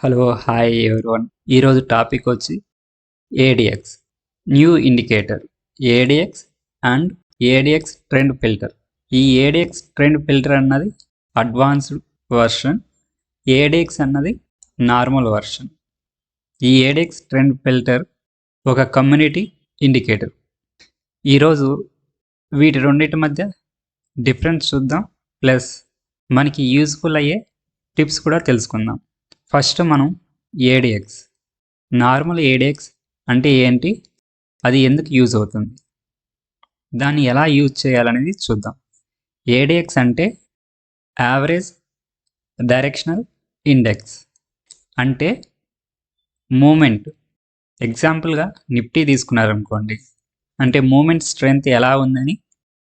Hello hi everyone ఈరోజు topic వచ్చి ADX new indicator ADX and ADX trend filter ఈ ADX trend filter అన్నది advanced version ADX అన్నది normal version ఈ ADX trend filter ఒక community indicator ఈరోజు వీటి రెండింటి మధ్య డిఫరెన్స్ చూద్దాం ప్లస్ మనకి యూస్ఫుల్ అయ్యే టిప్స్ కూడా తెలుసుకుందాం. ఫస్ట్ మనం ఏడిఎక్స్ నార్మల్ ఏడిఎక్స్ అంటే ఏంటి? అది ఎందుకు యూజ్ అవుతుంది? దాన్ని ఎలా యూజ్ చేయాలనేది చూద్దాం. ఏడిఎక్స్ అంటే యావరేజ్ డైరెక్షనల్ ఇండెక్స్. అంటే మూమెంట్. ఎగ్జాంపుల్గా నిఫ్టీ తీసుకున్నారనుకోండి. అంటే మూమెంట్ స్ట్రెంగ్త్ ఎలా ఉందని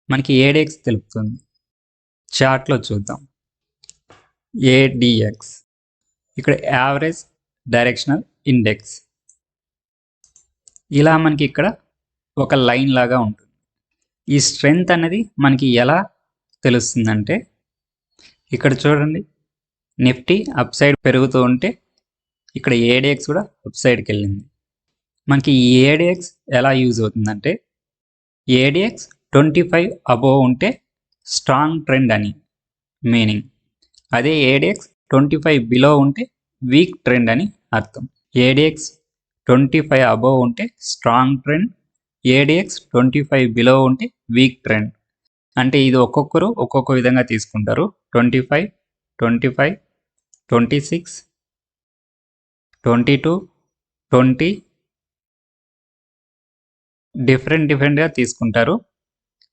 మనకి ఏడిఎక్స్ తెలుపుతుంది. చార్ట్లో చూద్దాం. ఏడిఎక్స్. ఇక్కడ యావరేజ్ డైరెక్షనల్ ఇండెక్స్ ఇలా మనకి ఇక్కడ ఒక లైన్ లాగా ఉంటుంది. ఈ స్ట్రెంగ్త్ అనేది మనకి ఎలా తెలుస్తుందంటే ఇక్కడ చూడండి నిఫ్టీ అప్ సైడ్ పెరుగుతూ ఉంటే ఇక్కడ ఏడిఎక్స్ కూడా అప్ సైడ్కి వెళ్ళింది మనకి ఈ ఏడిఎక్స్ ఎలా యూజ్ అవుతుందంటే ఏడిఎక్స్ ట్వంటీ ఫైవ్ అబోవ్ ఉంటే స్ట్రాంగ్ ట్రెండ్ అని మీనింగ్ అదే ఏడిఎక్స్ ట్వంటీ ఫైవ్ బిలో ఉంటే వీక్ ట్రెండ్ అని అర్థం. ఏడిఎక్స్ ట్వంటీ ఫైవ్ అబోవ్ ఉంటే strong trend ADX twenty five below ఉంటే వీక్ ట్రెండ్ అంటే ఇది ఒక్కొక్కరు ఒక్కొక్క విధంగా తీసుకుంటారు. Twenty five twenty five twenty six twenty two twenty different డిఫరెంట్గా తీసుకుంటారు.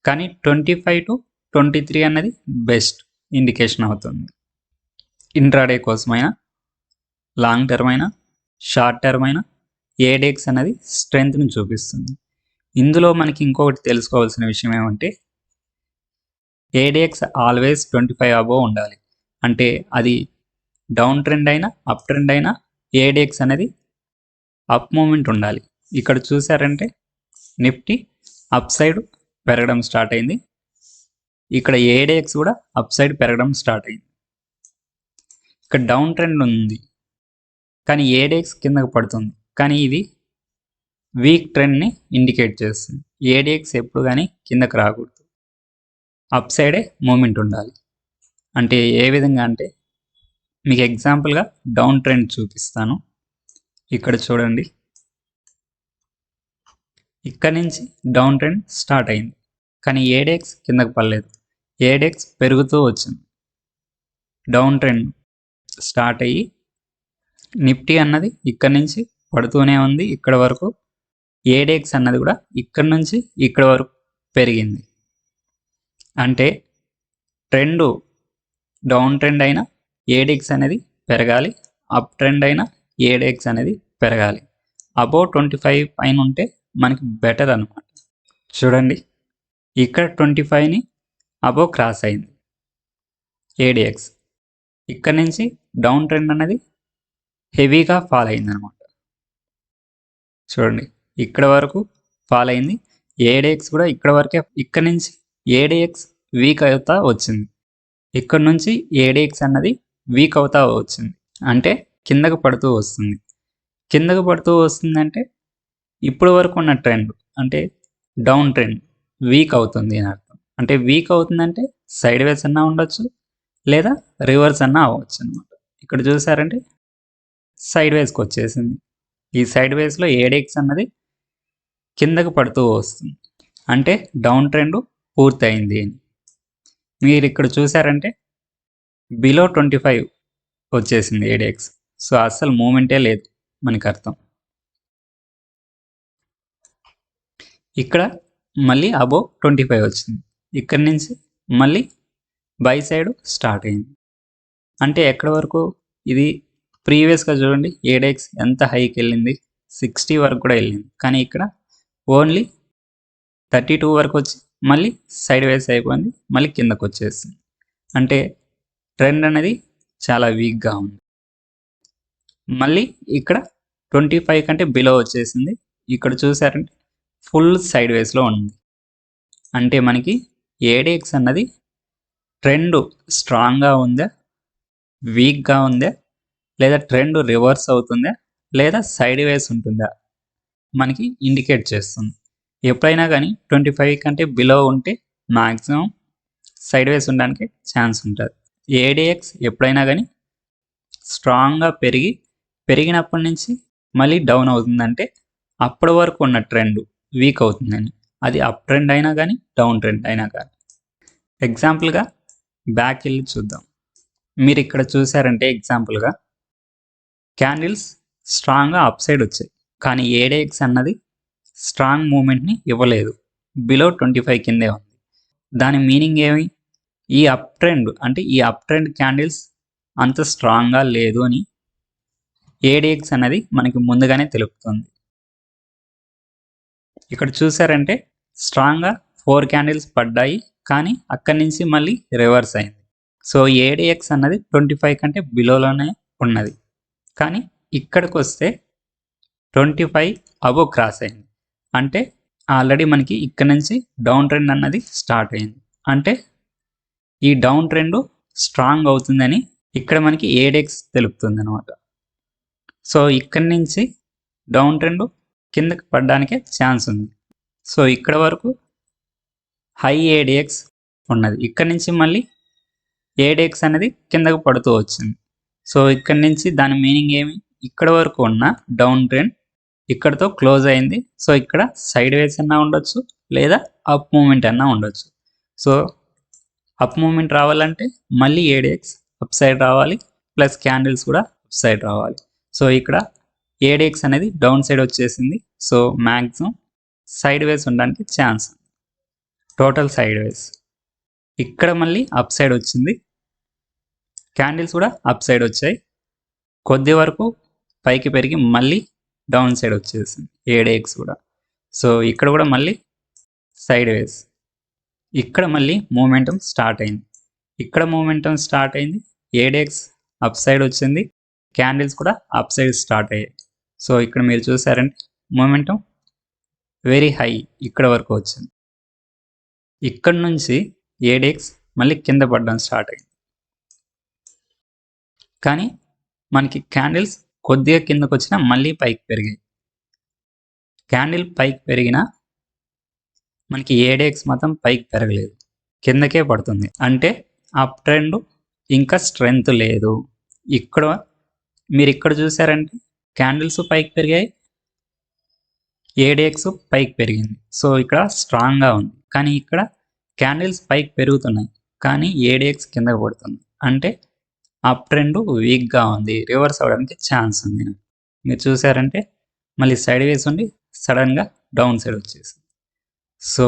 కానీ twenty five to twenty three అన్నది బెస్ట్ ఇండికేషన్ అవుతుంది. ఇంట్రాడే కోసమైనా లాంగ్ టర్మ్ అయినా షార్ట్ టర్మ్ అయినా ఏడెక్స్ అనేది స్ట్రెంగ్త్ని చూపిస్తుంది. ఇందులో మనకి ఇంకొకటి తెలుసుకోవాల్సిన విషయం ఏమంటే ADX always twenty five above ఉండాలి. అంటే అది డౌన్ ట్రెండ్ అయినా అప్ ట్రెండ్ అయినా ఏడేక్స్ అనేది అప్ మూమెంట్ ఉండాలి. ఇక్కడ చూసారంటే నిఫ్టీ అప్ సైడ్ పెరగడం స్టార్ట్ అయింది. ఇక్కడ ఏడేక్స్ కూడా అప్ సైడ్ పెరగడం స్టార్ట్ అయింది. ఇక్కడ డౌన్ ట్రెండ్ ఉంది. కానీ ఏడిఎక్స్ కిందకు పడుతుంది? కానీ ఇది వీక్ ట్రెండ్ని ఇండికేట్ చేస్తుంది. ఏడిఎక్స్ ఎప్పుడు కానీ కిందకు రాకూడదు. అప్ సైడే మూమెంట్ ఉండాలి. అంటే ఏ విధంగా అంటే మీకు ఎగ్జాంపుల్గా డౌన్ ట్రెండ్ చూపిస్తాను. ఇక్కడ చూడండి. ఇక్కడ నుంచి డౌన్ ట్రెండ్ స్టార్ట్ అయింది. కానీ ఏడెక్స్ కిందకు పడలేదు. ఏడెక్స్ పెరుగుతూ వచ్చింది. డౌన్ ట్రెండ్ స్టార్ట్ అయ్యి నిఫ్టీ అన్నది ఇక్కడ నుంచి పడుతూనే ఉంది ఇక్కడ వరకు. ఏడెక్స్ అన్నది కూడా ఇక్కడ నుంచి ఇక్కడ వరకు పెరిగింది. అంటే ట్రెండ్ డౌన్ ట్రెండ్ అయినా ఏడెక్స్ అనేది పెరగాలి అప్ ట్రెండ్ అయినా ఏడెక్స్ అనేది పెరగాలి. అబౌ ట్వంటీ ఫైవ్ పైన ఉంటే మనకి బెటర్ అనమాట చూడండి ఇక్కడ ట్వంటీ ఫైవ్ని అబో క్రాస్ అయింది. ఏడిఎక్స్ ఇక్కడ నుంచి డౌన్ ట్రెండ్ అనేది హెవీగా ఫాల్ అయింది అనమాట చూడండి ఇక్కడ వరకు ఫాల్ అయింది. ఏడిఎక్స్ కూడా ఇక్కడ వరకే ఇక్కడ నుంచి ఏడిఎక్స్ వీక్ అవుతా వచ్చింది. ఇక్కడ నుంచి ఏడిఎక్స్ అన్నది వీక్ అవుతా వచ్చింది. అంటే కిందకు పడుతూ వస్తుంది. కిందకు పడుతూ వస్తుందంటే ఇప్పుడు వరకు ఉన్న ట్రెండ్ అంటే డౌన్ ట్రెండ్ వీక్ అవుతుంది అని అర్థం. అంటే వీక్ అవుతుందంటే సైడ్ వేస్ అన్నా ఉండొచ్చు లేదా రివర్స్ అన్నా అవ్వచ్చు అనమాట ఇక్కడ చూసారంటే సైడ్ వేస్కి వచ్చేసింది ఈ సైడ్ వేస్లో ఏడెక్స్ అన్నది కిందకు పడుతూ వస్తుంది. అంటే డౌన్ ట్రెండ్ పూర్తయింది అని. మీరు ఇక్కడ చూసారంటే బిలో ట్వంటీ ఫైవ్ వచ్చేసింది ఏడెక్స్ సో అస్సలు మూమెంటే లేదు మనకి అర్థం ఇక్కడ మళ్ళీ అబోవ్ ట్వంటీ ఫైవ్ వచ్చింది. ఇక్కడ నుంచి మళ్ళీ బై సైడ్ స్టార్ట్ అయింది. అంటే ఎక్కడి వరకు? ఇది ప్రీవియస్గా చూడండి. ఏడెక్స్ ఎంత హైకి వెళ్ళింది? సిక్స్టీ వరకు కూడా వెళ్ళింది. కానీ ఇక్కడ ఓన్లీ థర్టీ టూ వరకు వచ్చి మళ్ళీ సైడ్ వేస్ అయిపోయింది. మళ్ళీ కిందకు వచ్చేస్తుంది అంటే ట్రెండ్ అనేది చాలా వీక్గా ఉంది. మళ్ళీ ఇక్కడ ట్వంటీ ఫైవ్ కంటే బిలో వచ్చేసింది. ఇక్కడ చూసారంటే ఫుల్ సైడ్ వేస్లో ఉంది. అంటే మనకి ఏడిఎక్స్ అన్నది ట్రెండ్ స్ట్రాంగ్గా ఉందా? వీక్గా ఉందా? లేదా ట్రెండ్ రివర్స్ అవుతుందా? లేదా సైడ్ వేస్ ఉంటుందా? మనకి ఇండికేట్ చేస్తుంది. ఎప్పుడైనా కానీ ట్వంటీ ఫైవ్ కంటే బిలో ఉంటే మ్యాక్సిమం సైడ్ వేస్ ఉండడానికి ఛాన్స్ ఉంటుంది. ఏడిఎక్స్ ఎప్పుడైనా కానీ స్ట్రాంగ్గా పెరిగి పెరిగినప్పటి నుంచి మళ్ళీ డౌన్ అవుతుందంటే అప్పటి వరకు ఉన్న ట్రెండ్ వీక్ అవుతుందని. అది అప్ ట్రెండ్ అయినా కానీ డౌన్ ట్రెండ్ అయినా కానీ. ఎగ్జాంపుల్గా బ్యాక్ వెళ్ళి చూద్దాం. మీరు ఇక్కడ చూసారంటే ఎగ్జాంపుల్గా క్యాండిల్స్ స్ట్రాంగ్గా అప్ సైడ్ వచ్చాయి. కానీ ఏడేఎక్స్ అన్నది స్ట్రాంగ్ మూమెంట్ని ఇవ్వలేదు. బిలో ట్వంటీ ఫైవ్ కిందే ఉంది. దాని మీనింగ్ ఏమి? ఈ అప్ ట్రెండ్ అంటే ఈ అప్ ట్రెండ్ క్యాండిల్స్ అంత స్ట్రాంగ్గా లేదు అని ఏడిఎక్స్ అనేది మనకి ముందుగానే తెలుపుతుంది. ఇక్కడ చూసారంటే స్ట్రాంగ్గా ఫోర్ క్యాండిల్స్ పడ్డాయి. కానీ అక్కడి నుంచి మళ్ళీ రివర్స్ అయింది. సో ఏడిఎక్స్ అన్నది ట్వంటీ ఫైవ్ కంటే బిలోలోనే ఉన్నది. కానీ ఇక్కడికి వస్తే ట్వంటీ ఫైవ్ అబో క్రాస్ అయింది. అంటే ఆల్రెడీ మనకి ఇక్కడ నుంచి డౌన్ ట్రెండ్ అన్నది స్టార్ట్ అయింది. అంటే ఈ డౌన్ ట్రెండ్ స్ట్రాంగ్ అవుతుందని ఇక్కడ మనకి ఏడెక్స్ తెలుపుతుంది అనమాట సో ఇక్కడి నుంచి డౌన్ ట్రెండ్ కిందకి పడడానికే ఛాన్స్ ఉంది. సో ఇక్కడ వరకు హై ఏడిఎక్స్ ఉన్నది. ఇక్కడ నుంచి మళ్ళీ ఏడిఎక్స్ అనేది కిందకు పడుతూ వచ్చింది. సో ఇక్కడ నుంచి దాని మీనింగ్ ఏమి? ఇక్కడ వరకు ఉన్న డౌన్ ట్రెండ్ ఇక్కడతో క్లోజ్ అయింది. సో ఇక్కడ సైడ్ వేస్ అన్నా ఉండొచ్చు లేదా అప్ మూమెంట్ అన్నా ఉండొచ్చు. సో అప్ మూమెంట్ రావాలంటే మళ్ళీ ఏడిఎక్స్ అప్ సైడ్ రావాలి ప్లస్ క్యాండిల్స్ కూడా అప్ సైడ్ రావాలి. సో ఇక్కడ ఏడిఎక్స్ అనేది డౌన్ సైడ్ వచ్చేసింది. సో మ్యాక్సిమం సైడ్ వేస్ ఉండడానికి ఛాన్స్. Total sideways. ఇక్కడ మళ్ళీ అప్ సైడ్ వచ్చింది. క్యాండిల్స్ కూడా అప్ సైడ్ వచ్చాయి. కొద్ది వరకు పైకి పెరిగి మళ్ళీ డౌన్ సైడ్ వచ్చేసింది. ఏడేక్స్ కూడా. సో ఇక్కడ కూడా మళ్ళీ సైడ్ వేస్. ఇక్కడ మళ్ళీ మూమెంటం స్టార్ట్ అయింది. ఇక్కడ మూమెంటం స్టార్ట్ అయింది. ఏడేక్స్ అప్ సైడ్ వచ్చింది. క్యాండిల్స్ కూడా అప్ సైడ్ స్టార్ట్ అయ్యాయి. సో ఇక్కడ మీరు చూసారంటే మూమెంటం వెరీ హై ఇక్కడ వరకు వచ్చింది. ఇక్కడ నుంచి ఏడెక్స్ మళ్ళీ కింద పడడం స్టార్ట్ అయింది. కానీ మనకి క్యాండిల్స్ కొద్దిగా కిందకు వచ్చినా మళ్ళీ పైకి పెరిగాయి. క్యాండిల్ పైకి పెరిగినా మనకి ఏడెక్స్ మాత్రం పైకి పెరగలేదు. కిందకే పడుతుంది. అంటే అప్ ట్రెండ్ ఇంకా స్ట్రెంగ్త్ లేదు. ఇక్కడ మీరు ఇక్కడ చూసారంటే క్యాండిల్స్ పైకి పెరిగాయి. ఏడెక్స్ పైకి పెరిగింది. సో ఇక్కడ స్ట్రాంగ్గా ఉంది. కానీ ఇక్కడ క్యాండిల్స్ పైకి పెరుగుతున్నాయి కానీ ఏడిఎక్స్ కింద పడుతుంది. అంటే అప్ ట్రెండ్ వీక్గా ఉంది రివర్స్ అవడానికి ఛాన్స్ ఉంది. మీరు చూసారంటే మళ్ళీ సైడ్ వేస్ ఉండి సడన్గా డౌన్ సైడ్ వచ్చేసింది. సో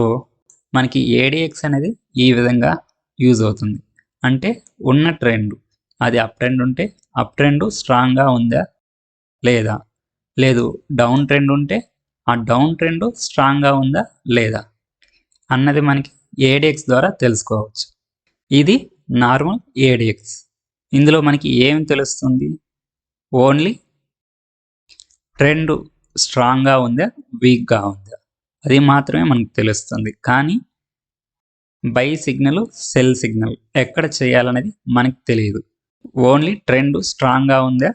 మనకి ఏడిఎక్స్ అనేది ఈ విధంగా యూజ్ అవుతుంది. అంటే ఉన్న ట్రెండ్ అది అప్ ట్రెండ్ ఉంటే అప్ ట్రెండ్ స్ట్రాంగ్గా ఉందా లేదా? లేదు డౌన్ ట్రెండ్ ఉంటే ఆ డౌన్ ట్రెండ్ స్ట్రాంగ్గా ఉందా లేదా? అన్నది మనకి ఏడిఎక్స్ ద్వారా తెలుసుకోవచ్చు. ఇది నార్మల్ ఏడిఎక్స్ ఇందులో మనకి ఏం తెలుస్తుంది? ఓన్లీ ట్రెండ్ స్ట్రాంగ్గా ఉందా? వీక్గా ఉందా? అది మాత్రమే మనకు తెలుస్తుంది. కానీ బై సిగ్నల్ సెల్ సిగ్నల్ ఎక్కడ చేయాలనేది మనకి తెలియదు. ఓన్లీ ట్రెండ్ స్ట్రాంగ్గా ఉందా?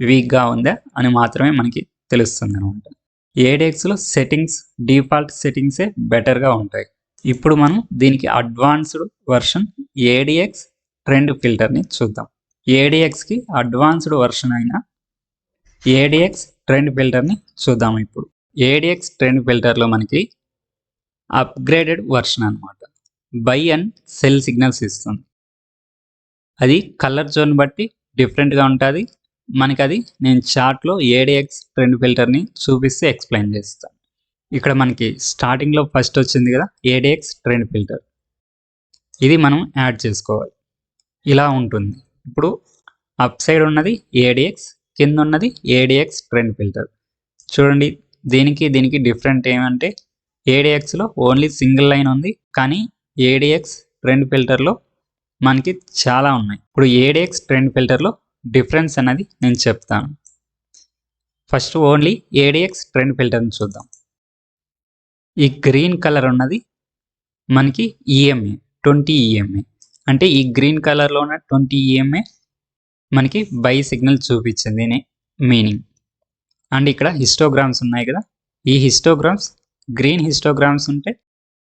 వీక్గా ఉందా? అని మాత్రమే మనకి తెలుస్తుంది అనమాట ఏడెక్స్లో సెట్టింగ్స్ డిఫాల్ట్ సెట్టింగ్సే బెటర్గా ఉంటాయి. ఇప్పుడు మనం దీనికి అడ్వాన్స్డ్ వర్షన్ ఏడిఎక్స్ ట్రెండ్ ఫిల్టర్ని చూద్దాం. ఏడిఎక్స్కి అడ్వాన్స్డ్ వర్షన్ అయిన ఏడిఎక్స్ ట్రెండ్ ఫిల్టర్ని చూద్దాం ఇప్పుడు. ఏడిఎక్స్ ట్రెండ్ ఫిల్టర్లో మనకి అప్గ్రేడెడ్ వర్షన్ అనమాట బై అండ్ సెల్ సిగ్నల్స్ ఇస్తుంది. అది కలర్ జోన్ బట్టి డిఫరెంట్గా ఉంటుంది. మనకి అది నేను చార్ట్లో ఏడిఎక్స్ ట్రెండ్ ఫిల్టర్ని చూపిస్తే ఎక్స్ప్లెయిన్ చేస్తాను ఇక్కడ మనకి స్టార్టింగ్లో ఫస్ట్ వచ్చింది కదా ఏడిఎక్స్ ట్రెండ్ ఫిల్టర్ ఇది మనం యాడ్ చేసుకోవాలి. ఇలా ఉంటుంది. ఇప్పుడు అప్ సైడ్ ఉన్నది ఏడిఎక్స్ కింద ఉన్నది ఏడిఎక్స్ ట్రెండ్ ఫిల్టర్ చూడండి దీనికి దీనికి డిఫరెంట్ ఏమంటే ఏడిఎక్స్లో ఓన్లీ సింగిల్ లైన్ ఉంది కానీ ఏడిఎక్స్ ట్రెండ్ ఫిల్టర్లో మనకి చాలా ఉన్నాయి. ఇప్పుడు ఏడిఎక్స్ ట్రెండ్ ఫిల్టర్లో డిఫరెన్స్ అనేది నేను చెప్తాను. ఫస్ట్ ఓన్లీ ఏడిఎక్స్ ట్రెండ్ ఫిల్టర్ని చూద్దాం. ఈ గ్రీన్ కలర్ ఉన్నది మనకి ఈఎంఏ ట్వంటీ ఈఎంఏ అంటే ఈ గ్రీన్ కలర్లో ఉన్న ట్వంటీ ఈఎంఏ మనకి బై సిగ్నల్ చూపించింది మీనింగ్. అండ్ ఇక్కడ హిస్టోగ్రామ్స్ ఉన్నాయి కదా ఈ హిస్టోగ్రామ్స్ గ్రీన్ హిస్టోగ్రామ్స్ ఉంటే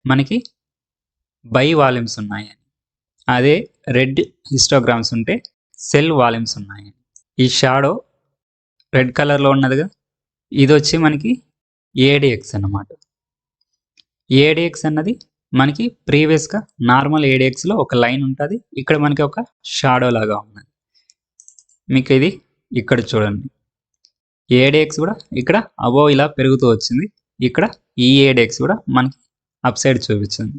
మనకి బై వాల్యూమ్స్ ఉన్నాయి అదే రెడ్ హిస్టోగ్రామ్స్ ఉంటే సెల్ వాల్యూమ్స్ ఉన్నాయి. ఈ షాడో రెడ్ కలర్లో ఉన్నదిగా. ఇది వచ్చి మనకి ఏడిఎక్స్ అన్నమాట. ఏడిఎక్స్ అన్నది మనకి ప్రీవియస్గా నార్మల్ ఏడిఎక్స్లో ఒక లైన్ ఉంటుంది. ఇక్కడ మనకి ఒక షాడో లాగా ఉన్నది. మీకు ఇది ఇక్కడ చూడండి. ఏడిఎక్స్ కూడా ఇక్కడ అబో ఇలా పెరుగుతూ వచ్చింది. ఇక్కడ ఈ ఏడిఎక్స్ కూడా మనకి అప్ సైడ్ చూపించింది.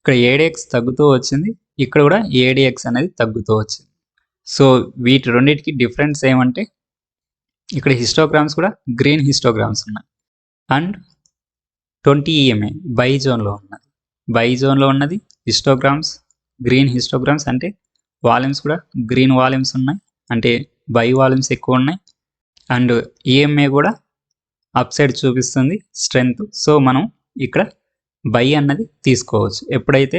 ఇక్కడ ఏడిఎక్స్ తగ్గుతూ వచ్చింది. ఇక్కడ కూడా ఏడిఎక్స్ అనేది తగ్గుతూ వచ్చింది. సో వీటి రెండింటికి డిఫరెన్స్ ఏమంటే ఇక్కడ హిస్టోగ్రామ్స్ కూడా గ్రీన్ హిస్టోగ్రామ్స్ ఉన్నాయి. అండ్ ట్వంటీ ఈఎంఏ బై జోన్లో ఉన్నది. బై జోన్లో ఉన్నది హిస్టోగ్రామ్స్ గ్రీన్ హిస్టోగ్రామ్స్ అంటే వాల్యూమ్స్ కూడా గ్రీన్ వాల్యూమ్స్ ఉన్నాయి. అంటే బై వాల్యూమ్స్ ఎక్కువ ఉన్నాయి. అండ్ ఈఎంఏ కూడా అప్ సైడ్ చూపిస్తుంది స్ట్రెంగ్త్. సో మనం ఇక్కడ బై అన్నది తీసుకోవచ్చు. ఎప్పుడైతే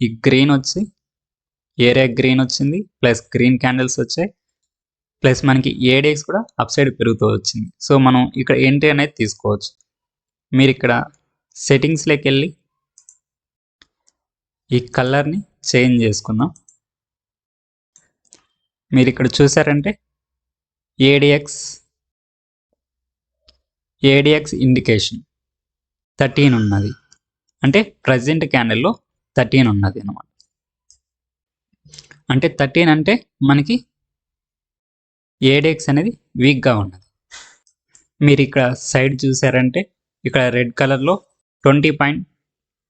ఈ గ్రీన్ వచ్చి ఏరియా గ్రీన్ వచ్చింది ప్లస్ గ్రీన్ క్యాండిల్స్ వచ్చాయి ప్లస్ మనకి ఏడేక్స్ కూడా అప్ సైడ్ పెరుగుతూ వచ్చింది. సో మనం ఇక్కడ ఏంటి అనేది తీసుకోవచ్చు. మీరు ఇక్కడ సెట్టింగ్స్లోకి వెళ్ళి ఈ కలర్ని చేంజ్ చేసుకుందాం. మీరు ఇక్కడ చూసారంటే ఏడిఎక్స్ ఏడిఎక్స్ ఇండికేషన్ థర్టీన్ ఉన్నది. అంటే ప్రజెంట్ క్యాండిల్లో థర్టీన్ ఉన్నది అనమాట అంటే థర్టీన్ అంటే మనకి ఏడేక్స్ అనేది వీక్గా ఉన్నది. మీరు ఇక్కడ సైడ్ చూసారంటే ఇక్కడ రెడ్ కలర్లో ట్వంటీ పాయింట్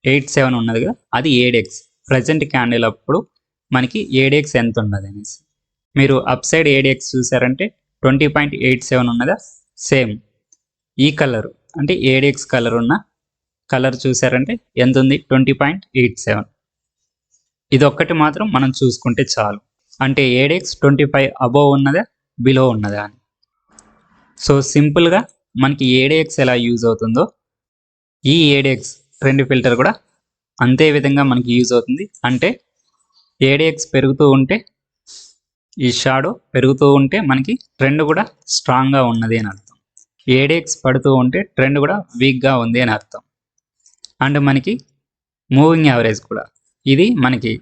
ఎయిట్ సెవెన్ ఉన్నది కదా అది ఏడెక్స్ ప్రజెంట్ క్యాండిల్ అప్పుడు మనకి ఏడెక్స్ ఎంత ఉన్నది అనేసి. మీరు అప్ సైడ్ ఏడెక్స్ చూసారంటే ట్వంటీ పాయింట్ ఎయిట్ సెవెన్ ఉన్నదా? సేమ్. ఈ కలర్ అంటే ఏడెక్స్ కలర్ ఉన్న కలర్ చూసారంటే ఎంత ఉంది? Twenty point eight seven. ఇదొక్కటి మాత్రం మనం చూసుకుంటే చాలు. అంటే ఏడెక్స్ ట్వంటీ ఫైవ్ అబోవ్ ఉన్నదా బిలో ఉన్నదా అని. సో సింపుల్గా మనకి ఏడెక్స్ ఎలా యూజ్ అవుతుందో ఈ ఏడెక్స్ ట్రెండ్ ఫిల్టర్ కూడా అంతే విధంగా మనకి యూజ్ అవుతుంది. అంటే ఏడెక్స్ పెరుగుతూ ఉంటే ఈ షాడో పెరుగుతూ ఉంటే మనకి ట్రెండ్ కూడా స్ట్రాంగ్గా ఉన్నది అని అర్థం. ఏడెక్స్ పడుతూ ఉంటే ట్రెండ్ కూడా వీక్గా ఉంది అని అర్థం. అండ్ మనకి మూవింగ్ యావరేజ్ కూడా. ఇది మనకి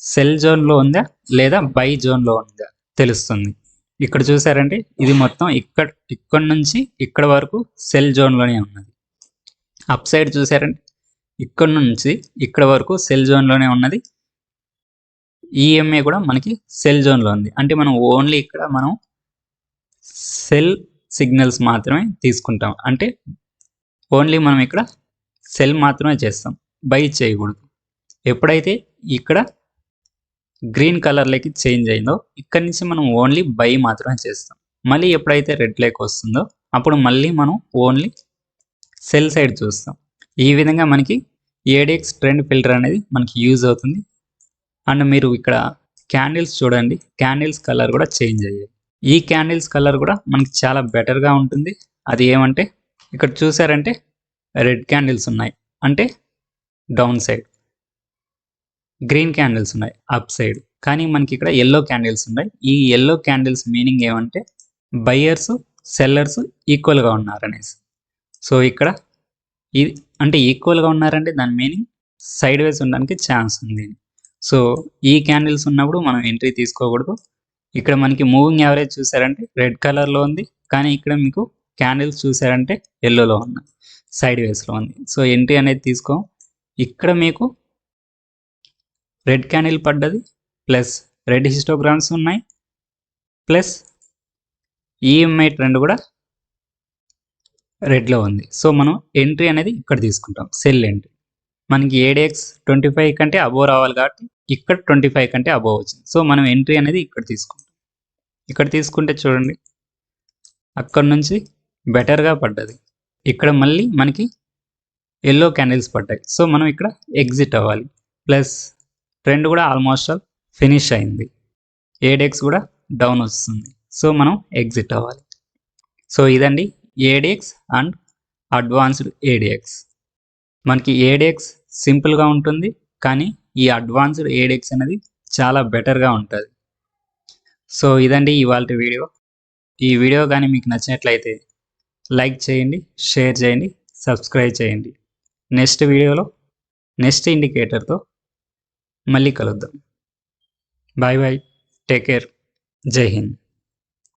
సెల్ జోన్లో ఉందా లేదా బై జోన్లో ఉందా తెలుస్తుంది. ఇక్కడ చూసారంటే ఇది మొత్తం ఇక్కడ ఇక్కడ నుంచి ఇక్కడ వరకు సెల్ జోన్లోనే ఉన్నది. అప్ సైడ్ చూసారంటే ఇక్కడ నుంచి ఇక్కడ వరకు సెల్ జోన్లోనే ఉన్నది. ఈఎంఏ కూడా మనకి సెల్ జోన్లో ఉంది. అంటే మనం ఓన్లీ ఇక్కడ మనం సెల్ సిగ్నల్స్ మాత్రమే తీసుకుంటాం. అంటే ఓన్లీ మనం ఇక్కడ సెల్ మాత్రమే చేస్తాం. బై చేయకూడదు. ఎప్పుడైతే ఇక్కడ గ్రీన్ కలర్లోకి చేంజ్ అయిందో ఇక్కడ నుంచి మనం ఓన్లీ బై మాత్రమే చేస్తాం. మళ్ళీ ఎప్పుడైతే రెడ్ లేక్ వస్తుందో అప్పుడు మళ్ళీ మనం ఓన్లీ సెల్ సైడ్ చూస్తాం. ఈ విధంగా మనకి ఏడిఎక్స్ ట్రెండ్ ఫిల్టర్ అనేది మనకి యూజ్ అవుతుంది. అండ్ మీరు ఇక్కడ క్యాండిల్స్ చూడండి క్యాండిల్స్ కలర్ కూడా చేంజ్ అయ్యాయి. ఈ క్యాండిల్స్ కలర్ కూడా మనకి చాలా బెటర్గా ఉంటుంది. అది ఏమంటే ఇక్కడ చూసారంటే రెడ్ క్యాండిల్స్ ఉన్నాయి. అంటే డౌన్ సైడ్. గ్రీన్ క్యాండిల్స్ ఉన్నాయి అప్ సైడ్. కానీ మనకి ఇక్కడ ఎల్లో క్యాండిల్స్ ఉన్నాయి. ఈ ఎల్లో క్యాండిల్స్ మీనింగ్ ఏమంటే బయ్యర్స్ సెల్లర్స్ ఈక్వల్గా ఉన్నారనేసి. సో ఇక్కడ ఇది అంటే ఈక్వల్గా ఉన్నారంటే దాని మీనింగ్ సైడ్ వేస్ ఉండడానికి ఛాన్స్ ఉంది. సో ఈ క్యాండిల్స్ ఉన్నప్పుడు మనం ఎంట్రీ తీసుకోకూడదు. ఇక్కడ మనకి మూవింగ్ యావరేజ్ చూసారంటే రెడ్ కలర్లో ఉంది. కానీ ఇక్కడ మీకు క్యాండిల్స్ చూసారంటే ఎల్లోలో ఉన్నాయి. సైడ్ వేస్లో ఉంది. సో ఎంట్రీ అనేది తీసుకో. ఇక్కడ మీకు రెడ్ క్యాండిల్ పడ్డది ప్లస్ రెడ్ హిస్టోగ్రామ్స్ ఉన్నాయి ప్లస్ ఈఎంఐ ట్రెండ్ కూడా రెడ్లో ఉంది. సో మనం ఎంట్రీ అనేది ఇక్కడ తీసుకుంటాం సెల్ ఎంట్రీ. మనకి ఏడిఎక్స్ ట్వంటీ ఫైవ్ కంటే అబోవ్ రావాలి కాబట్టి ఇక్కడ ట్వంటీ ఫైవ్ కంటే అబోవ్ వచ్చింది. సో మనం ఎంట్రీ అనేది ఇక్కడ తీసుకుంటాం. ఇక్కడ తీసుకుంటే చూడండి అక్కడ నుంచి బెటర్గా పడ్డది. ఇక్కడ మళ్ళీ మనకి ఎల్లో క్యాండిల్స్ పడ్డాయి. సో మనం ఇక్కడ ఎగ్జిట్ అవ్వాలి. ప్లస్ ట్రెండ్ కూడా ఆల్మోస్ట్ ఆల్ ఫినిష్ అయింది ఏడెక్స్ కూడా డౌన్ వస్తుంది. సో మనం ఎగ్జిట్ అవ్వాలి. సో ఇదండి ఏడిఎక్స్ అండ్ అడ్వాన్స్డ్ ఏడిఎక్స్ మనకి ఏడిఎక్స్ సింపుల్గా ఉంటుంది కానీ ఈ అడ్వాన్స్డ్ ఏడిఎక్స్ అనేది చాలా బెటర్గా ఉంటుంది. సో ఇదండి ఇవాళ వీడియో. ఈ వీడియో కానీ మీకు నచ్చినట్లయితే లైక్ చేయండి షేర్ చేయండి సబ్స్క్రైబ్ చేయండి. నెక్స్ట్ వీడియోలో నెక్స్ట్ ఇండికేటర్తో మళ్ళీ కలుద్దాం. Bye bye. Take care. Jai Hind.